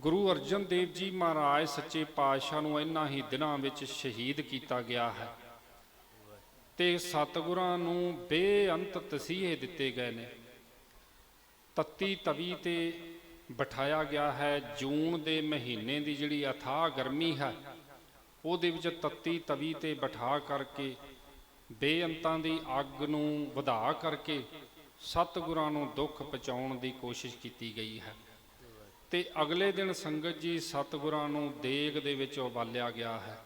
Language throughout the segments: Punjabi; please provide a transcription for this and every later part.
ਗੁਰੂ ਅਰਜਨ ਦੇਵ ਜੀ ਮਹਾਰਾਜ ਸੱਚੇ ਪਾਤਸ਼ਾਹ ਨੂੰ ਇਨ੍ਹਾਂ ਹੀ ਦਿਨਾਂ ਵਿੱਚ ਸ਼ਹੀਦ ਕੀਤਾ ਗਿਆ ਹੈ। ਤੇ ਸਤਿਗੁਰਾਂ ਨੂੰ ਬੇਅੰਤ ਤਸੀਹੇ ਦਿੱਤੇ ਗਏ ਨੇ। ਤੱਤੀ ਤਵੀ ਤੇ ਬਿਠਾਇਆ ਗਿਆ ਹੈ। ਜੂਨ ਦੇ ਮਹੀਨੇ ਦੀ ਜਿਹੜੀ ਅਥਾਹ ਗਰਮੀ ਹੈ, ਉਹਦੇ ਵਿੱਚ ਤੱਤੀ ਤਵੀ ਤੇ ਬਿਠਾ ਕਰਕੇ, ਬੇਅੰਤਾਂ ਦੀ ਅੱਗ ਨੂੰ ਵਧਾ ਕਰਕੇ ਸਤਿਗੁਰਾਂ ਨੂੰ ਦੁੱਖ ਪਹੁੰਚਾਉਣ ਦੀ ਕੋਸ਼ਿਸ਼ ਕੀਤੀ ਗਈ ਹੈ। ਤੇ ਅਗਲੇ ਦਿਨ ਸੰਗਤ ਜੀ ਸਤਿਗੁਰਾਂ ਨੂੰ ਦੇਗ ਦੇ ਵਿੱਚ ਉਬਾਲਿਆ ਗਿਆ ਹੈ।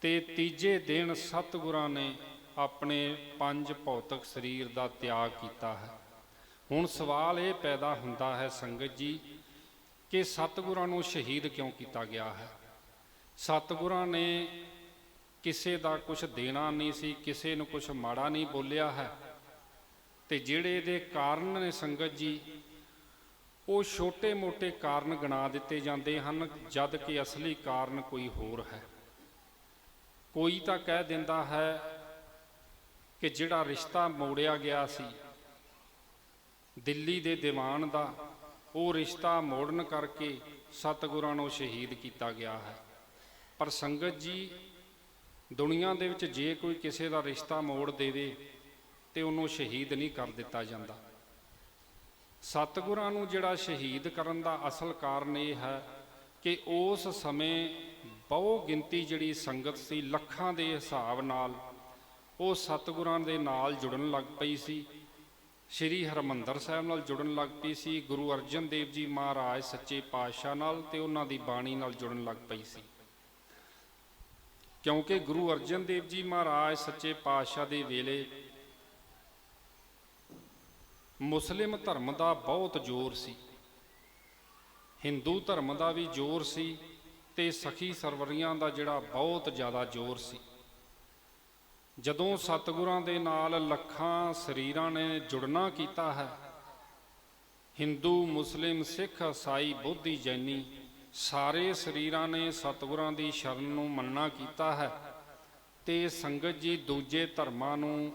ਤੇ ਤੀਜੇ ਦਿਨ ਸਤਿਗੁਰਾਂ ਨੇ ਆਪਣੇ ਪੰਜ ਭੌਤਿਕ ਸਰੀਰ ਦਾ ਤਿਆਗ ਕੀਤਾ ਹੈ। ਹੁਣ ਸਵਾਲ ਇਹ ਪੈਦਾ ਹੁੰਦਾ ਹੈ ਸੰਗਤ ਜੀ ਕਿ ਸਤਿਗੁਰਾਂ ਨੂੰ ਸ਼ਹੀਦ ਕਿਉਂ ਕੀਤਾ ਗਿਆ ਹੈ? ਸਤਿਗੁਰਾਂ ਨੇ ਕਿਸੇ ਦਾ ਕੁਝ ਦੇਣਾ ਨਹੀਂ ਸੀ, ਕਿਸੇ ਨੂੰ ਕੁਝ ਮਾੜਾ ਨਹੀਂ ਬੋਲਿਆ ਹੈ। ਤੇ ਜਿਹੜੇ ਇਹਦੇ ਕਾਰਨ ਨੇ ਸੰਗਤ ਜੀ ਉਹ ਛੋਟੇ-ਮੋਟੇ ਕਾਰਨ ਗਣਾ ਦਿੱਤੇ ਜਾਂਦੇ ਹਨ, ਜਦ ਕਿ ਅਸਲੀ ਕਾਰਨ ਕੋਈ ਹੋਰ ਹੈ। ਕੋਈ ਤਾਂ ਕਹਿ ਦਿੰਦਾ ਹੈ ਕਿ ਜਿਹੜਾ ਰਿਸ਼ਤਾ ਮੋੜਿਆ ਗਿਆ ਸੀ, ਦਿੱਲੀ ਦੇ ਦੀਵਾਨ ਦਾ, ਉਹ ਰਿਸ਼ਤਾ ਮੋੜਨ ਕਰਕੇ ਸਤਿਗੁਰਾਂ ਨੂੰ ਸ਼ਹੀਦ ਕੀਤਾ ਗਿਆ ਹੈ। ਪਰ ਸੰਗਤ ਜੀ, ਦੁਨੀਆ ਦੇ ਵਿੱਚ ਜੇ ਕੋਈ ਕਿਸੇ ਦਾ ਰਿਸ਼ਤਾ ਮੋੜ ਦੇਵੇ, ਤੇ ਉਹਨੂੰ ਸ਼ਹੀਦ ਨਹੀਂ ਕਰ ਦਿੱਤਾ ਜਾਂਦਾ। ਸਤਿਗੁਰਾਂ ਨੂੰ ਜਿਹੜਾ ਸ਼ਹੀਦ ਕਰਨ ਦਾ ਅਸਲ ਕਾਰਨ ਇਹ ਹੈ ਕਿ ਉਸ ਸਮੇਂ ਬਹੁ ਗਿਣਤੀ ਜਿਹੜੀ ਸੰਗਤ ਸੀ, ਲੱਖਾਂ ਦੇ ਹਿਸਾਬ ਨਾਲ ਉਹ ਸਤਿਗੁਰਾਂ ਦੇ ਨਾਲ ਜੁੜਨ ਲੱਗ ਪਈ ਸੀ। ਸ਼੍ਰੀ ਹਰਮੰਦਰ ਸਾਹਿਬ ਨਾਲ ਜੁੜਨ ਲੱਗ ਪਈ ਸੀ, ਗੁਰੂ ਅਰਜਨ ਦੇਵ ਜੀ ਮਹਾਰਾਜ ਸੱਚੇ ਪਾਤਸ਼ਾਹ ਨਾਲ ਤੇ ਉਹਨਾਂ ਦੀ ਬਾਣੀ ਨਾਲ ਜੁੜਨ ਲੱਗ ਪਈ ਸੀ। ਕਿਉਂਕਿ ਗੁਰੂ ਅਰਜਨ ਦੇਵ ਜੀ ਮਹਾਰਾਜ ਸੱਚੇ ਪਾਤਸ਼ਾਹ ਦੇ ਵੇਲੇ ਮੁਸਲਿਮ ਧਰਮ ਦਾ ਬਹੁਤ ਜ਼ੋਰ ਸੀ। ਹਿੰਦੂ ਧਰਮ ਦਾ ਵੀ ਜ਼ੋਰ ਸੀ ਤੇ ਸਖੀ ਸਰਵਰੀਆਂ ਦਾ ਜਿਹੜਾ ਬਹੁਤ ਜ਼ਿਆਦਾ ਜ਼ੋਰ ਸੀ। ਜਦੋਂ ਸਤਿਗੁਰਾਂ ਦੇ ਨਾਲ ਲੱਖਾਂ ਸਰੀਰਾਂ ਨੇ ਜੁੜਨਾ ਕੀਤਾ ਹੈ, ਹਿੰਦੂ, ਮੁਸਲਿਮ, ਸਿੱਖ ਈਸਾਈ ਬੋਧੀ ਜੈਨੀ ਸਾਰੇ ਸਰੀਰਾਂ ਨੇ ਸਤਿਗੁਰਾਂ ਦੀ ਸ਼ਰਨ ਨੂੰ ਮੰਨਣਾ ਕੀਤਾ ਹੈ ਤੇ ਸੰਗਤ ਜੀ ਦੂਜੇ ਧਰਮਾਂ ਨੂੰ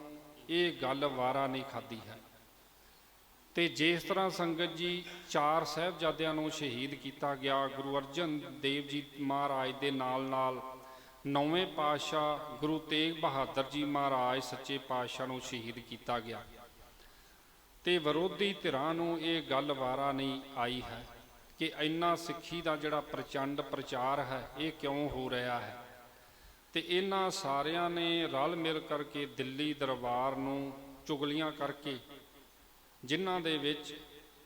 ਇਹ ਗੱਲ ਵਾਰਾ ਨਹੀਂ ਖਾਦੀ ਹੈ। ਤੇ ਜਿਸ ਤਰ੍ਹਾਂ ਸੰਗਤ ਜੀ ਚਾਰ ਸਹਿਬਜ਼ਾਦਿਆਂ ਨੂੰ ਸ਼ਹੀਦ ਕੀਤਾ ਗਿਆ, ਗੁਰੂ ਅਰਜਨ ਦੇਵ ਜੀ ਮਹਾਰਾਜ ਦੇ ਨਾਲ ਨਾਲ ਨੌਵੇਂ ਪਾਤਸ਼ਾਹ ਗੁਰੂ ਤੇਗ ਬਹਾਦਰ ਜੀ ਮਹਾਰਾਜ ਸੱਚੇ ਪਾਤਸ਼ਾਹ ਨੂੰ ਸ਼ਹੀਦ ਕੀਤਾ ਗਿਆ। ਤੇ ਵਿਰੋਧੀ ਧਿਰਾਂ ਨੂੰ ਇਹ ਗੱਲ ਵਾਰਾ ਨਹੀਂ ਆਈ ਹੈ ਕਿ ਇੰਨਾ ਸਿੱਖੀ ਦਾ ਜਿਹੜਾ ਪ੍ਰਚੰਡ ਪ੍ਰਚਾਰ ਹੈ, ਇਹ ਕਿਉਂ ਹੋ ਰਿਹਾ ਹੈ? ਤੇ ਇਹਨਾਂ ਸਾਰਿਆਂ ਨੇ ਰਲ ਮਿਲ ਕਰਕੇ ਦਿੱਲੀ ਦਰਬਾਰ ਨੂੰ ਚੁਗਲੀਆਂ ਕਰਕੇ ਜਿਨ੍ਹਾਂ ਦੇ ਵਿੱਚ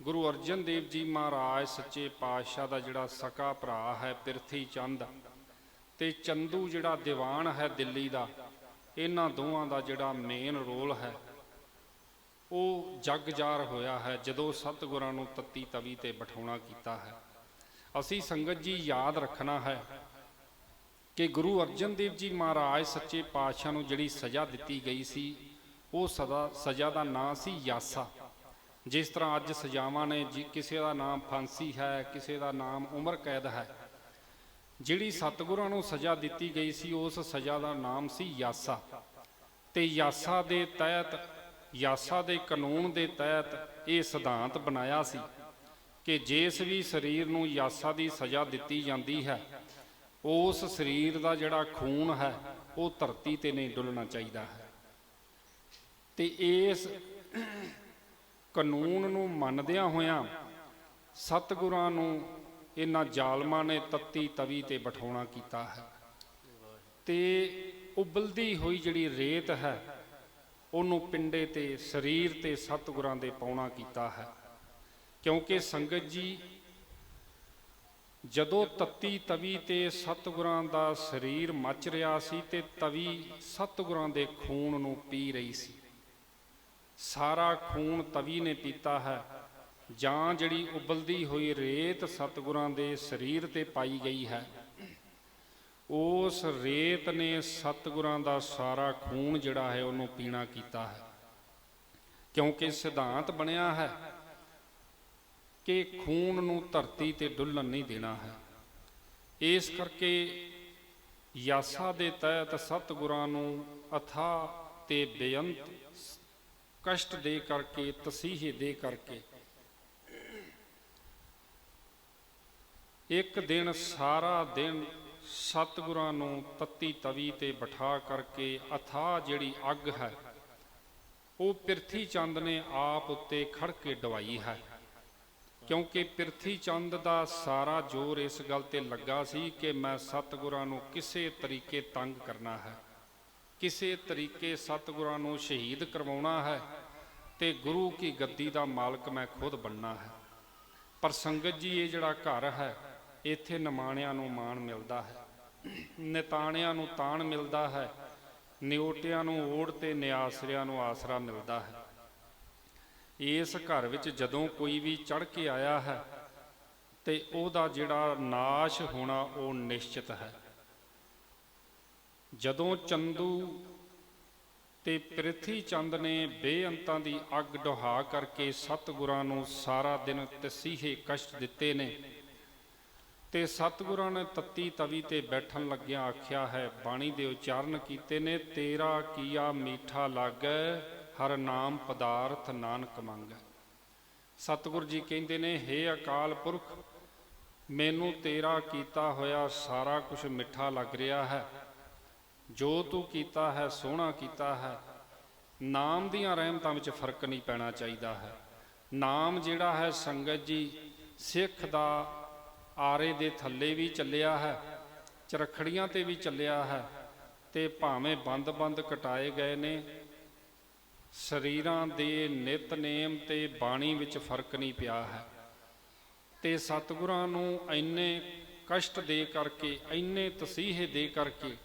ਗੁਰੂ ਅਰਜਨ ਦੇਵ ਜੀ ਮਹਾਰਾਜ ਸੱਚੇ ਪਾਤਸ਼ਾਹ ਦਾ ਜਿਹੜਾ ਸਕਾ ਭਰਾ ਹੈ, ਪਿਰਥੀ ਚੰਦ ਤੇ ਚੰਦੂ ਜਿਹੜਾ ਦੀਵਾਨ ਹੈ ਦਿੱਲੀ ਦਾ, ਇਹਨਾਂ ਦੋਵਾਂ ਦਾ ਜਿਹੜਾ ਮੇਨ ਰੋਲ ਹੈ, ਉਹ ਜਗਜ਼ਾਰ ਹੋਇਆ ਹੈ ਜਦੋਂ ਸਤਿਗੁਰਾਂ ਨੂੰ ਤੱਤੀ ਤਵੀ ਤੇ ਬਿਠਾਉਣਾ ਕੀਤਾ ਹੈ। ਅਸੀਂ ਸੰਗਤ ਜੀ ਯਾਦ ਰੱਖਣਾ ਹੈ ਕਿ ਗੁਰੂ ਅਰਜਨ ਦੇਵ ਜੀ ਮਹਾਰਾਜ ਸੱਚੇ ਪਾਤਸ਼ਾਹ ਨੂੰ ਜਿਹੜੀ ਸਜ਼ਾ ਦਿੱਤੀ ਗਈ ਸੀ, ਉਹ ਸਦਾ, ਸਜ਼ਾ ਦਾ ਨਾਂ ਸੀ ਯਾਸਾ। ਜਿਸ ਤਰ੍ਹਾਂ ਅੱਜ ਸਜ਼ਾਵਾਂ ਨੇ ਜੀ, ਕਿਸੇ ਦਾ ਨਾਮ ਫਾਂਸੀ ਹੈ, ਕਿਸੇ ਦਾ ਨਾਮ ਉਮਰ ਕੈਦ ਹੈ। ਜਿਹੜੀ ਸਤਿਗੁਰਾਂ ਨੂੰ ਸਜ਼ਾ ਦਿੱਤੀ ਗਈ ਸੀ, ਉਸ ਸਜ਼ਾ ਦਾ ਨਾਮ ਸੀ ਯਾਸਾ। ਤੇ ਯਾਸਾ ਦੇ ਤਹਿਤ, ਯਾਸਾ ਦੇ ਕਾਨੂੰਨ ਦੇ ਤਹਿਤ ਇਹ ਸਿਧਾਂਤ ਬਣਾਇਆ ਸੀ ਕਿ ਜਿਸ ਵੀ ਸਰੀਰ ਨੂੰ ਯਾਸਾ ਦੀ ਸਜ਼ਾ ਦਿੱਤੀ ਜਾਂਦੀ ਹੈ, ਉਸ ਸਰੀਰ ਦਾ ਜਿਹੜਾ ਖੂਨ ਹੈ, ਉਹ ਧਰਤੀ ਤੇ ਨਹੀਂ ਡੁੱਲਣਾ ਚਾਹੀਦਾ ਹੈ। ਤੇ ਇਸ ਕਾਨੂੰਨ ਨੂੰ ਮੰਨਦਿਆਂ ਹੋਇਆਂ ਸਤਿਗੁਰਾਂ ਨੂੰ ਇਹਨਾਂ ਜ਼ਾਲਮਾਂ ਨੇ ਤੱਤੀ ਤਵੀ ਤੇ ਬਿਠਾਉਣਾ ਕੀਤਾ ਹੈ। ਤੇ ਉਬਲਦੀ ਹੋਈ ਜਿਹੜੀ ਰੇਤ ਹੈ, ਉਹਨੂੰ ਪਿੰਡੇ ਤੇ, ਸਰੀਰ ਤੇ ਸਤਿਗੁਰਾਂ ਦੇ ਪਾਉਣਾ ਕੀਤਾ ਹੈ। ਕਿਉਂਕਿ ਸੰਗਤ ਜੀ, ਜਦੋਂ ਤੱਤੀ ਤਵੀ ਤੇ ਸਤਿਗੁਰਾਂ ਦਾ ਸਰੀਰ ਮੱਚ ਰਿਹਾ ਸੀ ਤੇ ਤਵੀ ਸਤਿਗੁਰਾਂ ਦੇ ਖੂਨ ਨੂੰ ਪੀ ਰਹੀ ਸੀ। ਸਾਰਾ ਖੂਨ ਤਵੀ ਨੇ ਪੀਤਾ ਹੈ। ਜਾਂ ਜਿਹੜੀ ਉਬਲਦੀ ਹੋਈ ਰੇਤ ਸਤਿਗੁਰਾਂ ਦੇ ਸਰੀਰ ਤੇ ਪਾਈ ਗਈ ਹੈ। ਉਸ ਰੇਤ ਨੇ ਸਤਿਗੁਰਾਂ ਦਾ ਸਾਰਾ ਖੂਨ ਜਿਹੜਾ ਹੈ ਉਹਨੂੰ ਪੀਣਾ ਕੀਤਾ ਹੈ। ਕਿਉਂਕਿ ਸਿਧਾਂਤ ਬਣਿਆ ਹੈ ਕਿ ਖੂਨ ਨੂੰ ਧਰਤੀ ਤੇ ਡੁੱਲਣ ਨਹੀਂ ਦੇਣਾ ਹੈ। ਇਸ ਕਰਕੇ ਯਾਸਾ ਦੇ ਤਹਿਤ ਸਤਿਗੁਰਾਂ ਨੂੰ ਅਥਾ ਤੇ ਬੇਅੰਤ ਕਸ਼ਟ ਦੇ ਕਰਕੇ, ਤਸੀਹੇ ਦੇ ਕਰਕੇ। ਇੱਕ ਦਿਨ ਸਾਰਾ ਦਿਨ ਸਤਿਗੁਰਾਂ ਨੂੰ ਤੱਤੀ ਤਵੀ ਤੇ ਬਿਠਾ ਕਰਕੇ ਅਥਾ ਜਿਹੜੀ ਅੱਗ ਹੈ, ਉਹ ਪਿਰਥੀ ਚੰਦ ਨੇ ਆਪ ਉੱਤੇ ਖੜ ਕੇ ਡਵਾਈ ਹੈ। ਕਿਉਂਕਿ ਪਿਰਥੀ ਚੰਦ ਦਾ ਸਾਰਾ ਜ਼ੋਰ ਇਸ ਗੱਲ ਤੇ ਲੱਗਾ ਸੀ ਕਿ ਮੈਂ ਸਤਿਗੁਰਾਂ ਨੂੰ ਕਿਸੇ ਤਰੀਕੇ ਤੰਗ ਕਰਨਾ ਹੈ। ਕਿਸੇ ਤਰੀਕੇ ਸਤਿਗੁਰਾਂ ਨੂੰ ਸ਼ਹੀਦ ਕਰਵਾਉਣਾ ਹੈ ਤੇ ਗੁਰੂ ਕੀ ਗੱਦੀ ਦਾ ਮਾਲਕ ਮੈਂ ਖੁਦ ਬਣਨਾ ਹੈ। ਪਰ ਸੰਗਤ ਜੀ, ਇਹ ਜਿਹੜਾ ਘਰ ਹੈ, ਇੱਥੇ ਨਿਮਾਣਿਆਂ ਨੂੰ ਮਾਣ ਮਿਲਦਾ ਹੈ। ਨਿਤਾਣਿਆਂ ਨੂੰ ਤਾਣ ਮਿਲਦਾ ਹੈ, ਨਿਉਟਿਆਂ ਨੂੰ ਓੜ ਤੇ ਨਿਆਸਰਿਆਂ ਨੂੰ ਆਸਰਾ ਮਿਲਦਾ ਹੈ। ਇਸ ਘਰ ਵਿੱਚ ਜਦੋਂ ਕੋਈ ਵੀ ਚੜ ਕੇ ਆਇਆ ਹੈ ਤੇ ਉਹਦਾ ਜਿਹੜਾ ਨਾਸ਼ ਹੋਣਾ ਉਹ ਨਿਸ਼ਚਿਤ ਹੈ। ਜਦੋਂ ਚੰਦੂ ਤੇ ਪ੍ਰਿਥੀ ਚੰਦ ਨੇ ਬੇਅੰਤਾਂ ਦੀ ਅੱਗ ਡੁਹਾ ਕਰਕੇ ਸਤਿਗੁਰਾਂ ਨੂੰ ਸਾਰਾ ਦਿਨ ਤਸੀਹੇ ਕਸ਼ਟ ਦਿੱਤੇ ਨੇ ਤੇ ਸਤਿਗੁਰਾਂ ਨੇ ਤੱਤੀ ਤਵੀ ਤੇ ਬੈਠਣ ਲੱਗਿਆ ਆਖਿਆ ਹੈ, ਬਾਣੀ ਦੇ ਉਚਾਰਨ ਕੀਤੇ ਨੇ, ਤੇਰਾ ਕੀਆ ਮੀਠਾ ਲਾਗੈ, ਹਰ ਨਾਮ ਪਦਾਰਥ ਨਾਨਕ ਮੰਗੈ। ਸਤਿਗੁਰ ਜੀ ਕਹਿੰਦੇ ਨੇ, ਹੇ ਅਕਾਲ ਪੁਰਖ, ਮੈਨੂੰ ਤੇਰਾ ਕੀਤਾ ਹੋਇਆ ਸਾਰਾ ਕੁਝ ਮਿੱਠਾ ਲੱਗ ਰਿਹਾ ਹੈ। ਜੋ ਤੂੰ ਕੀਤਾ ਹੈ, ਸੋਹਣਾ ਕੀਤਾ ਹੈ। ਨਾਮ ਦੀਆਂ ਰਹਿਮਤਾਂ ਵਿੱਚ ਫ਼ਰਕ ਨਹੀਂ ਪੈਣਾ ਚਾਹੀਦਾ ਹੈ। ਨਾਮ ਜਿਹੜਾ ਹੈ, ਸੰਗਤ ਜੀ, ਸਿੱਖ ਦਾ ਆਰੇ ਦੇ ਥੱਲੇ ਵੀ ਚੱਲਿਆ ਹੈ, ਚਰਖੜੀਆਂ ਤੇ ਵੀ ਚੱਲਿਆ ਹੈ ਤੇ ਭਾਵੇਂ ਬੰਦ-ਬੰਦ ਕਟਾਏ ਗਏ ਨੇ, ਸਰੀਰਾਂ ਦੇ ਨਿਤਨੇਮ ਤੇ ਬਾਣੀ ਵਿੱਚ ਫ਼ਰਕ ਨਹੀਂ ਪਿਆ ਹੈ। ਤੇ ਸਤਿਗੁਰਾਂ ਨੂੰ ਇੰਨੇ ਕਸ਼ਟ ਦੇ ਕਰਕੇ, ਇੰਨੇ ਤਸੀਹੇ ਦੇ ਕਰਕੇ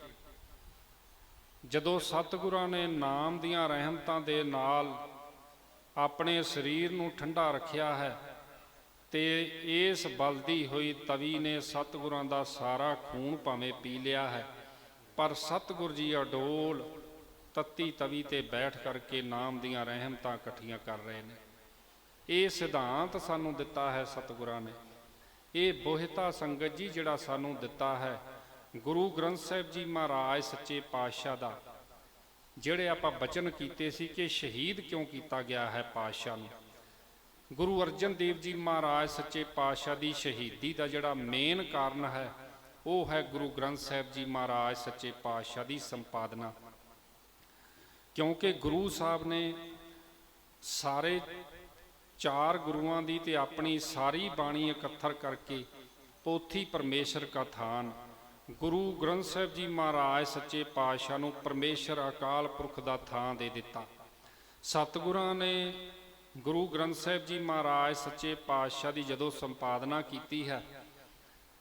ਜਦੋਂ ਸਤਿਗੁਰਾਂ ਨੇ ਨਾਮ ਦੀਆਂ ਰਹਿਮਤਾਂ ਦੇ ਨਾਲ ਆਪਣੇ ਸਰੀਰ ਨੂੰ ਠੰਡਾ ਰੱਖਿਆ ਹੈ ਤੇ ਇਸ ਬਲਦੀ ਹੋਈ ਤਵੀ ਨੇ ਸਤਿਗੁਰਾਂ ਦਾ ਸਾਰਾ ਖੂਨ ਭਾਵੇਂ ਪੀ ਲਿਆ ਹੈ, ਪਰ ਸਤਿਗੁਰ ਜੀ ਅਡੋਲ ਤੱਤੀ ਤਵੀ ਤੇ ਬੈਠ ਕਰਕੇ ਨਾਮ ਦੀਆਂ ਰਹਿਮਤਾਂ ਇਕੱਠੀਆਂ ਕਰ ਰਹੇ ਨੇ। ਇਹ ਸਿਧਾਂਤ ਸਾਨੂੰ ਦਿੱਤਾ ਹੈ ਸਤਿਗੁਰਾਂ ਨੇ। ਇਹ ਬੋਹਿਤਾ ਸੰਗਤ ਜੀ ਜਿਹੜਾ ਸਾਨੂੰ ਦਿੱਤਾ ਹੈ ਗੁਰੂ ਗ੍ਰੰਥ ਸਾਹਿਬ ਜੀ ਮਹਾਰਾਜ ਸੱਚੇ ਪਾਤਸ਼ਾਹ ਦਾ, ਜਿਹੜੇ ਆਪਾਂ ਬਚਨ ਕੀਤੇ ਸੀ ਕਿ ਸ਼ਹੀਦ ਕਿਉਂ ਕੀਤਾ ਗਿਆ ਹੈ ਪਾਤਸ਼ਾਹ ਨੂੰ? ਗੁਰੂ ਅਰਜਨ ਦੇਵ ਜੀ ਮਹਾਰਾਜ ਸੱਚੇ ਪਾਤਸ਼ਾਹ ਦੀ ਸ਼ਹੀਦੀ ਦਾ ਜਿਹੜਾ ਮੇਨ ਕਾਰਨ ਹੈ, ਉਹ ਹੈ ਗੁਰੂ ਗ੍ਰੰਥ ਸਾਹਿਬ ਜੀ ਮਹਾਰਾਜ ਸੱਚੇ ਪਾਤਸ਼ਾਹ ਦੀ ਸੰਪਾਦਨਾ। ਕਿਉਂਕਿ ਗੁਰੂ ਸਾਹਿਬ ਨੇ ਸਾਰੇ ਚਾਰ ਗੁਰੂਆਂ ਦੀ ਤੇ ਆਪਣੀ ਸਾਰੀ ਬਾਣੀ ਇਕੱਤਰ ਕਰਕੇ ਪੋਥੀ ਪਰਮੇਸ਼ਰ ਕਾ ਥਾਨ ਗੁਰੂ ਗ੍ਰੰਥ ਸਾਹਿਬ ਜੀ ਮਹਾਰਾਜ ਸੱਚੇ ਪਾਤਸ਼ਾਹ ਨੂੰ ਪਰਮੇਸ਼ਰ ਅਕਾਲ ਪੁਰਖ ਦਾ ਥਾਂ ਦੇ ਦਿੱਤਾ। ਸਤਿਗੁਰਾਂ ਨੇ ਗੁਰੂ ਗ੍ਰੰਥ ਸਾਹਿਬ ਜੀ ਮਹਾਰਾਜ ਸੱਚੇ ਪਾਤਸ਼ਾਹ ਦੀ ਜਦੋਂ ਸੰਪਾਦਨਾ ਕੀਤੀ ਹੈ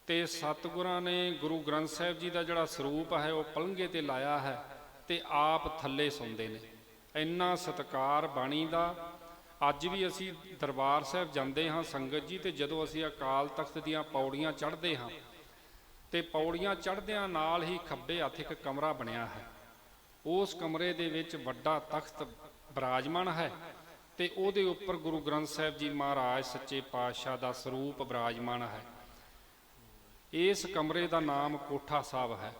ਤੇ ਸਤਿਗੁਰਾਂ ਨੇ ਗੁਰੂ ਗ੍ਰੰਥ ਸਾਹਿਬ ਜੀ ਦਾ ਜਿਹੜਾ ਸਰੂਪ ਹੈ ਉਹ ਪਲੰਘੇ ਤੇ ਲਾਇਆ ਹੈ ਤੇ ਆਪ ਥੱਲੇ ਸੌਂਦੇ ਨੇ। ਇੰਨਾ ਸਤਕਾਰ ਬਾਣੀ ਦਾ। ਅੱਜ ਵੀ ਅਸੀਂ ਦਰਬਾਰ ਸਾਹਿਬ ਜਾਂਦੇ ਹਾਂ ਸੰਗਤ ਜੀ ਤੇ ਜਦੋਂ ਅਸੀਂ ਅਕਾਲ ਤਖਤ ਦੀਆਂ ਪੌੜੀਆਂ ਚੜ੍ਹਦੇ ਹਾਂ ਤੇ ਪੌੜੀਆਂ ਚੜ੍ਹਦਿਆਂ ਨਾਲ ਹੀ ਖੱਬੇ ਹੱਥ ਇੱਕ ਕਮਰਾ ਬਣਿਆ ਹੈ। ਉਸ ਕਮਰੇ ਦੇ ਵਿੱਚ ਵੱਡਾ ਤਖਤ ਬਿਰਾਜਮਾਨ ਹੈ ਤੇ ਉਹਦੇ ਉੱਪਰ ਗੁਰੂ ਗ੍ਰੰਥ ਸਾਹਿਬ ਜੀ ਮਹਾਰਾਜ ਸੱਚੇ ਪਾਤਸ਼ਾਹ ਦਾ ਸਰੂਪ ਬਿਰਾਜਮਾਨ ਹੈ। ਇਸ ਕਮਰੇ ਦਾ ਨਾਮ ਕੋਠਾ ਸਾਹਿਬ ਹੈ।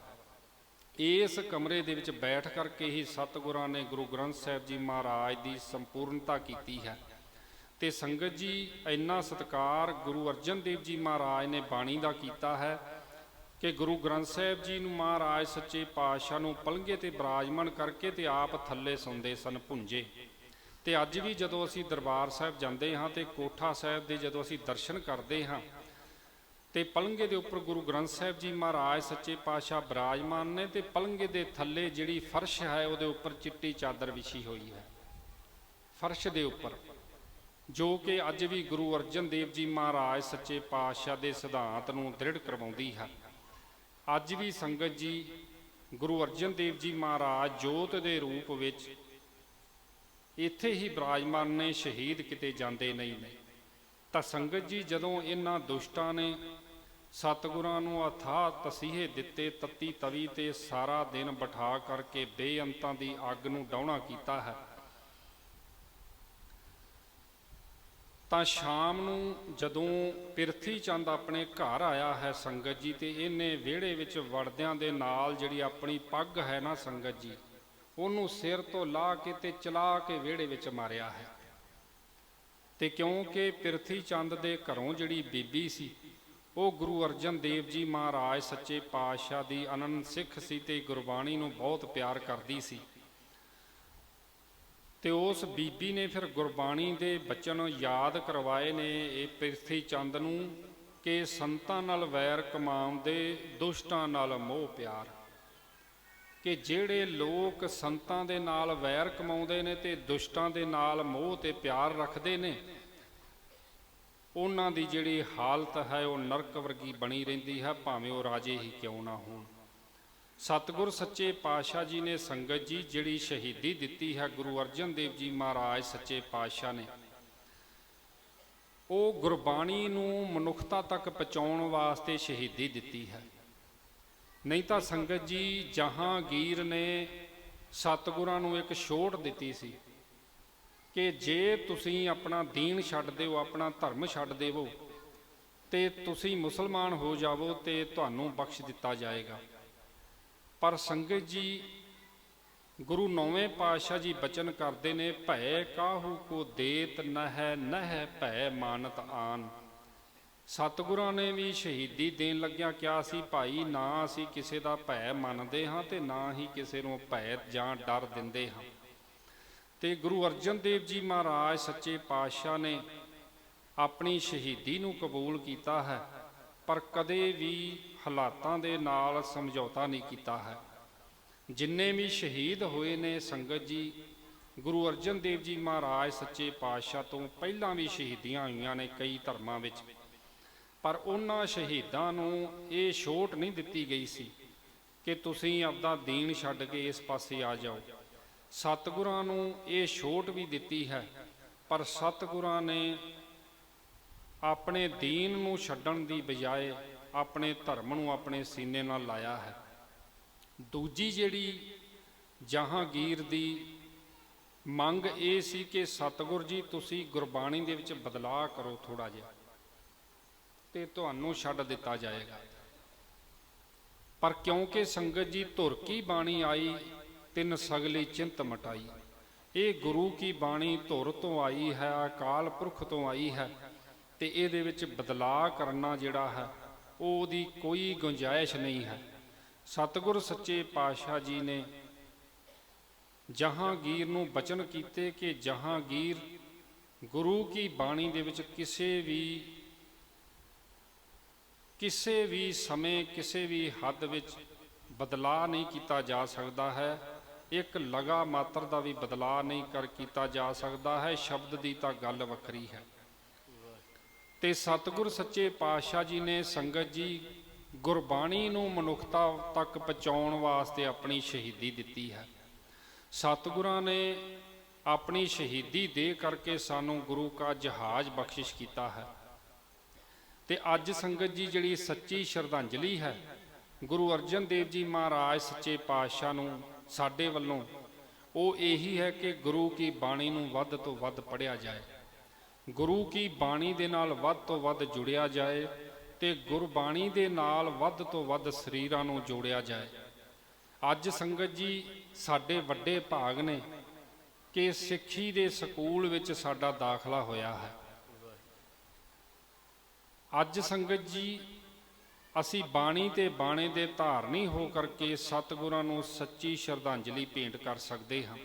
ਇਸ ਕਮਰੇ ਦੇ ਵਿੱਚ ਬੈਠ ਕਰਕੇ ਹੀ ਸਤਿਗੁਰਾਂ ਨੇ ਗੁਰੂ ਗ੍ਰੰਥ ਸਾਹਿਬ ਜੀ ਮਹਾਰਾਜ ਦੀ ਸੰਪੂਰਨਤਾ ਕੀਤੀ ਹੈ। ਤੇ ਸੰਗਤ ਜੀ, ਇੰਨਾ ਸਤਕਾਰ ਗੁਰੂ ਅਰਜਨ ਦੇਵ ਜੀ ਮਹਾਰਾਜ ਨੇ ਬਾਣੀ ਦਾ ਕੀਤਾ ਹੈ ਕਿ ਗੁਰੂ ਗ੍ਰੰਥ ਸਾਹਿਬ ਜੀ ਨੂੰ ਮਹਾਰਾਜ ਸੱਚੇ ਪਾਤਸ਼ਾਹ ਨੂੰ ਪਲੰਘੇ ਤੇ ਬਿਰਾਜਮਾਨ ਕਰਕੇ ਤੇ ਆਪ ਥੱਲੇ ਸੌਂਦੇ ਸਨ ਭੁੰਜੇ। ਤੇ ਅੱਜ ਵੀ ਜਦੋਂ ਅਸੀਂ ਦਰਬਾਰ ਸਾਹਿਬ ਜਾਂਦੇ ਹਾਂ ਤੇ ਕੋਠਾ ਸਾਹਿਬ ਦੇ ਜਦੋਂ ਅਸੀਂ ਦਰਸ਼ਨ ਕਰਦੇ ਹਾਂ, ਤੇ ਪਲੰਘੇ ਦੇ ਉੱਪਰ ਗੁਰੂ ਗ੍ਰੰਥ ਸਾਹਿਬ ਜੀ ਮਹਾਰਾਜ ਸੱਚੇ ਪਾਤਸ਼ਾਹ ਬਿਰਾਜਮਾਨ ਨੇ ਤੇ ਪਲੰਘੇ ਦੇ ਥੱਲੇ ਜਿਹੜੀ ਫਰਸ਼ ਹੈ ਉਹਦੇ ਉੱਪਰ ਚਿੱਟੀ ਚਾਦਰ ਵਿਛੀ ਹੋਈ ਹੈ। ਫਰਸ਼ ਦੇ ਉੱਪਰ, ਜੋ ਕਿ ਅੱਜ ਵੀ ਗੁਰੂ ਅਰਜਨ ਦੇਵ ਜੀ ਮਹਾਰਾਜ ਸੱਚੇ ਪਾਤਸ਼ਾਹ ਦੇ ਸਿਧਾਂਤ ਨੂੰ ਦ੍ਰਿੜ ਕਰਵਾਉਂਦੀ ਹੈ। ਅੱਜ ਵੀ ਸੰਗਤ ਜੀ ਗੁਰੂ ਅਰਜਨ ਦੇਵ ਜੀ ਮਹਾਰਾਜ ਜੋਤ ਦੇ ਰੂਪ ਵਿੱਚ ਇੱਥੇ ਹੀ ਬਿਰਾਜਮਾਨ ਨੇ, ਸ਼ਹੀਦ ਕਿਤੇ ਜਾਂਦੇ ਨਹੀਂ। ਨੇ ਤਾਂ ਸੰਗਤ ਜੀ ਜਦੋਂ ਇਹਨਾਂ ਦੁਸ਼ਟਾਂ ਨੇ ਸਤਿਗੁਰਾਂ ਨੂੰ ਅਥਾਹ ਤਸੀਹੇ ਦਿੱਤੇ, ਤੱਤੀ ਤਵੀ ਤੇ ਸਾਰਾ ਦਿਨ ਬਿਠਾ ਕਰਕੇ ਬੇਅੰਤਾਂ ਦੀ ਅੱਗ ਨੂੰ ਡਾਉਣਾ ਕੀਤਾ ਹੈ ਤਾਂ ਸ਼ਾਮ ਨੂੰ ਜਦੋਂ ਪਿਰਥੀ ਚੰਦ ਆਪਣੇ ਘਰ ਆਇਆ ਹੈ ਸੰਗਤ ਜੀ, ਤੇ ਇਹਨੇ ਵਿਹੜੇ ਵਿੱਚ ਵੜਦਿਆਂ ਦੇ ਨਾਲ ਜਿਹੜੀ ਆਪਣੀ ਪੱਗ ਹੈ ਨਾ ਸੰਗਤ ਜੀ, ਉਹਨੂੰ ਸਿਰ ਤੋਂ ਲਾ ਕੇ ਤੇ ਚਲਾ ਕੇ ਵਿਹੜੇ ਵਿੱਚ ਮਾਰਿਆ ਹੈ। ਤੇ ਕਿਉਂਕਿ ਪਿਰਥੀ ਚੰਦ ਦੇ ਘਰੋਂ ਜਿਹੜੀ ਬੀਬੀ ਸੀ, ਉਹ ਗੁਰੂ ਅਰਜਨ ਦੇਵ ਜੀ ਮਹਾਰਾਜ ਸੱਚੇ ਪਾਤਸ਼ਾਹ ਦੀ ਅਨੰਦ ਸਿੱਖ ਸੀ ਤੇ ਗੁਰਬਾਣੀ ਨੂੰ ਬਹੁਤ ਪਿਆਰ ਕਰਦੀ ਸੀ। ਤੇ ਉਸ ਬੀਬੀ ਨੇ ਫਿਰ ਗੁਰਬਾਣੀ ਦੇ ਬਚਨ ਯਾਦ ਕਰਵਾਏ ਨੇ ਇਹ ਪ੍ਰਿਥੀ ਚੰਦ ਨੂੰ ਕਿ ਸੰਤਾਂ ਨਾਲ ਵੈਰ ਕਮਾਉਂਦੇ ਦੁਸ਼ਟਾਂ ਨਾਲ ਮੋਹ ਪਿਆਰ। ਕਿ ਜਿਹੜੇ ਲੋਕ ਸੰਤਾਂ ਦੇ ਨਾਲ ਵੈਰ ਕਮਾਉਂਦੇ ਨੇ ਤੇ ਦੁਸ਼ਟਾਂ ਦੇ ਨਾਲ ਮੋਹ ਤੇ ਪਿਆਰ ਰੱਖਦੇ ਨੇ, ਉਹਨਾਂ ਦੀ ਜਿਹੜੀ ਹਾਲਤ ਹੈ ਉਹ ਨਰਕ ਵਰਗੀ ਬਣੀ ਰਹਿੰਦੀ ਹੈ, ਭਾਵੇਂ ਉਹ ਰਾਜੇ ਹੀ ਕਿਉਂ ਨਾ ਹੋਣ। ਸਤਿਗੁਰ ਸੱਚੇ ਪਾਤਸ਼ਾਹ ਜੀ ਨੇ ਸੰਗਤ ਜੀ ਜਿਹੜੀ ਸ਼ਹੀਦੀ ਦਿੱਤੀ ਹੈ, ਗੁਰੂ ਅਰਜਨ ਦੇਵ ਜੀ ਮਹਾਰਾਜ ਸੱਚੇ ਪਾਤਸ਼ਾਹ ਨੇ। ਉਹ ਗੁਰਬਾਣੀ ਨੂੰ ਮਨੁੱਖਤਾ ਤੱਕ ਪਹੁੰਚਾਉਣ ਵਾਸਤੇ ਸ਼ਹੀਦੀ ਦਿੱਤੀ ਹੈ। ਨਹੀਂ ਤਾਂ ਸੰਗਤ ਜੀ ਜਹਾਂਗੀਰ ਨੇ ਸਤਿਗੁਰਾਂ ਨੂੰ ਇੱਕ ਛੋਟ ਦਿੱਤੀ ਸੀ ਕਿ ਜੇ ਤੁਸੀਂ ਆਪਣਾ ਦੀਨ ਛੱਡ ਦਿਓ, ਆਪਣਾ ਧਰਮ ਛੱਡ ਦੇਵੋ ਤੇ ਤੁਸੀਂ ਮੁਸਲਮਾਨ ਹੋ ਜਾਵੋ ਤੇ ਤੁਹਾਨੂੰ ਬਖਸ਼ ਦਿੱਤਾ ਜਾਏਗਾ। ਪਰ ਸੰਗਤ ਜੀ, ਗੁਰੂ ਨੌਵੇਂ ਪਾਤਸ਼ਾਹ ਜੀ ਬਚਨ ਕਰਦੇ ਨੇ, ਭੈ ਕਾਹੂ ਕੋ ਦੇਤ ਨਹਿ ਨਹਿ ਭੈ ਮਾਨਤ ਆਨ। ਸਤਿਗੁਰਾਂ ਨੇ ਵੀ ਸ਼ਹੀਦੀ ਦੇਣ ਲੱਗਿਆ ਕਿਹਾ ਸੀ, ਭਾਈ, ਨਾ ਅਸੀਂ ਕਿਸੇ ਦਾ ਭੈ ਮੰਨਦੇ ਹਾਂ ਤੇ ਨਾ ਹੀ ਕਿਸੇ ਨੂੰ ਭੈ ਜਾਂ ਡਰ ਦਿੰਦੇ ਹਾਂ। ਤੇ ਗੁਰੂ ਅਰਜਨ ਦੇਵ ਜੀ ਮਹਾਰਾਜ ਸੱਚੇ ਪਾਤਸ਼ਾਹ ਨੇ ਆਪਣੀ ਸ਼ਹੀਦੀ ਨੂੰ ਕਬੂਲ ਕੀਤਾ ਹੈ, ਪਰ ਕਦੇ ਵੀ ਹਾਲਾਤਾਂ ਦੇ ਨਾਲ ਸਮਝੌਤਾ ਨਹੀਂ ਕੀਤਾ ਹੈ। ਜਿੰਨੇ ਵੀ ਸ਼ਹੀਦ ਹੋਏ ਨੇ ਸੰਗਤ ਜੀ, ਗੁਰੂ ਅਰਜਨ ਦੇਵ ਜੀ ਮਹਾਰਾਜ ਸੱਚੇ ਪਾਤਸ਼ਾਹ ਤੋਂ ਪਹਿਲਾਂ ਵੀ ਸ਼ਹੀਦੀਆਂ ਹੋਈਆਂ ਨੇ ਕਈ ਧਰਮਾਂ ਵਿੱਚ। ਪਰ ਉਹਨਾਂ ਸ਼ਹੀਦਾਂ ਨੂੰ ਇਹ ਛੋਟ ਨਹੀਂ ਦਿੱਤੀ ਗਈ ਸੀ ਕਿ ਤੁਸੀਂ ਆਪਦਾ ਦੀਨ ਛੱਡ ਕੇ ਇਸ ਪਾਸੇ ਆ ਜਾਓ। ਸਤਿਗੁਰਾਂ ਨੂੰ ਇਹ ਛੋਟ ਵੀ ਦਿੱਤੀ ਹੈ, ਪਰ ਸਤਿਗੁਰਾਂ ਨੇ ਆਪਣੇ ਦੀਨ ਨੂੰ ਛੱਡਣ ਦੀ ਬਜਾਏ ਆਪਣੇ ਧਰਮ ਨੂੰ ਆਪਣੇ ਸੀਨੇ ਨਾਲ ਲਾਇਆ ਹੈ। ਦੂਜੀ ਜਿਹੜੀ ਜਹਾਂਗੀਰ ਦੀ ਮੰਗ ਇਹ ਸੀ ਕਿ ਸਤਿਗੁਰ ਜੀ, ਤੁਸੀਂ ਗੁਰਬਾਣੀ ਦੇ ਵਿੱਚ ਬਦਲਾਅ ਕਰੋ ਥੋੜਾ ਜਿਹਾ ਤੇ ਤੁਹਾਨੂੰ ਛੱਡ ਦਿੱਤਾ ਜਾਏਗਾ। ਪਰ ਕਿਉਂਕਿ ਸੰਗਤ ਜੀ ਧੁਰ ਕੀ ਬਾਣੀ ਆਈ, ਤਿੰਨ ਸਗਲੀ ਚਿੰਤ ਮਟਾਈ। ਇਹ ਗੁਰੂ ਕੀ ਬਾਣੀ ਧੁਰ ਤੋਂ ਆਈ ਹੈ, ਅਕਾਲ ਪੁਰਖ ਤੋਂ ਆਈ ਹੈ ਤੇ ਇਹਦੇ ਵਿੱਚ ਬਦਲਾਅ ਕਰਨਾ ਜਿਹੜਾ ਹੈ ਉਹਦੀ ਕੋਈ ਗੁੰਜਾਇਸ਼ ਨਹੀਂ ਹੈ। ਸਤਿਗੁਰ ਸੱਚੇ ਪਾਤਸ਼ਾਹ ਜੀ ਨੇ ਜਹਾਂਗੀਰ ਨੂੰ ਬਚਨ ਕੀਤੇ ਕਿ ਜਹਾਂਗੀਰ ਗੁਰੂ ਕੀ ਬਾਣੀ ਦੇ ਵਿੱਚ ਕਿਸੇ ਵੀ ਕਿਸੇ ਵੀ ਸਮੇਂ, ਕਿਸੇ ਵੀ ਹੱਦ ਵਿੱਚ ਬਦਲਾਅ ਨਹੀਂ ਕੀਤਾ ਜਾ ਸਕਦਾ ਹੈ। ਇੱਕ ਲਗਾ ਮਾਤਰ ਦਾ ਵੀ ਬਦਲਾਅ ਨਹੀਂ ਕਰ ਕੀਤਾ ਜਾ ਸਕਦਾ ਹੈ। ਸ਼ਬਦ ਦੀ ਤਾਂ ਗੱਲ ਵੱਖਰੀ ਹੈ। ਤੇ ਸਤਿਗੁਰ ਸੱਚੇ ਪਾਤਸ਼ਾਹ ਜੀ ਨੇ ਸੰਗਤ ਜੀ ਗੁਰਬਾਣੀ ਨੂੰ ਮਨੁੱਖਤਾ ਤੱਕ ਪਹੁੰਚਾਉਣ ਵਾਸਤੇ ਆਪਣੀ ਸ਼ਹੀਦੀ ਦਿੱਤੀ ਹੈ। ਸਤਿਗੁਰਾਂ ਨੇ ਆਪਣੀ ਸ਼ਹੀਦੀ ਦੇ ਕਰਕੇ ਸਾਨੂੰ ਗੁਰੂ ਕਾ ਜਹਾਜ਼ ਬਖਸ਼ਿਸ਼ ਕੀਤਾ ਹੈ ਤੇ ਅੱਜ ਸੰਗਤ ਜੀ ਜਿਹੜੀ ਸੱਚੀ ਸ਼ਰਧਾਂਜਲੀ ਹੈ, ਗੁਰੂ ਅਰਜਨ ਦੇਵ ਜੀ ਮਹਾਰਾਜ ਸੱਚੇ ਪਾਤਸ਼ਾਹ ਨੂੰ ਸਾਡੇ ਵੱਲੋਂ, ਉਹ ਇਹੀ ਹੈ ਕਿ ਗੁਰੂ ਕੀ ਬਾਣੀ ਨੂੰ ਵੱਧ ਤੋਂ ਵੱਧ ਪੜਿਆ ਜਾਏ। ਗੁਰੂ ਕੀ ਬਾਣੀ ਦੇ ਨਾਲ ਵੱਧ ਤੋਂ ਵੱਧ ਜੁੜਿਆ ਜਾਏ ਤੇ ਗੁਰਬਾਣੀ ਦੇ ਨਾਲ ਵੱਧ ਤੋਂ ਵੱਧ ਸਰੀਰਾਂ ਨੂੰ ਜੋੜਿਆ ਜਾਏ। ਅੱਜ ਸੰਗਤ ਜੀ ਸਾਡੇ ਵੱਡੇ ਭਾਗ ਨੇ ਕਿ ਸਿੱਖੀ ਦੇ ਸਕੂਲ ਵਿੱਚ ਸਾਡਾ ਦਾਖਲਾ ਹੋਇਆ ਹੈ। ਅੱਜ ਸੰਗਤ ਜੀ ਅਸੀਂ ਬਾਣੀ ਤੇ ਬਾਣੇ ਦੇ ਧਾਰਨੀ ਹੋ ਕਰਕੇ ਸਤਿਗੁਰਾਂ ਨੂੰ ਸੱਚੀ ਸ਼ਰਧਾਂਜਲੀ ਭੇਂਟ ਕਰ ਸਕਦੇ ਹਾਂ।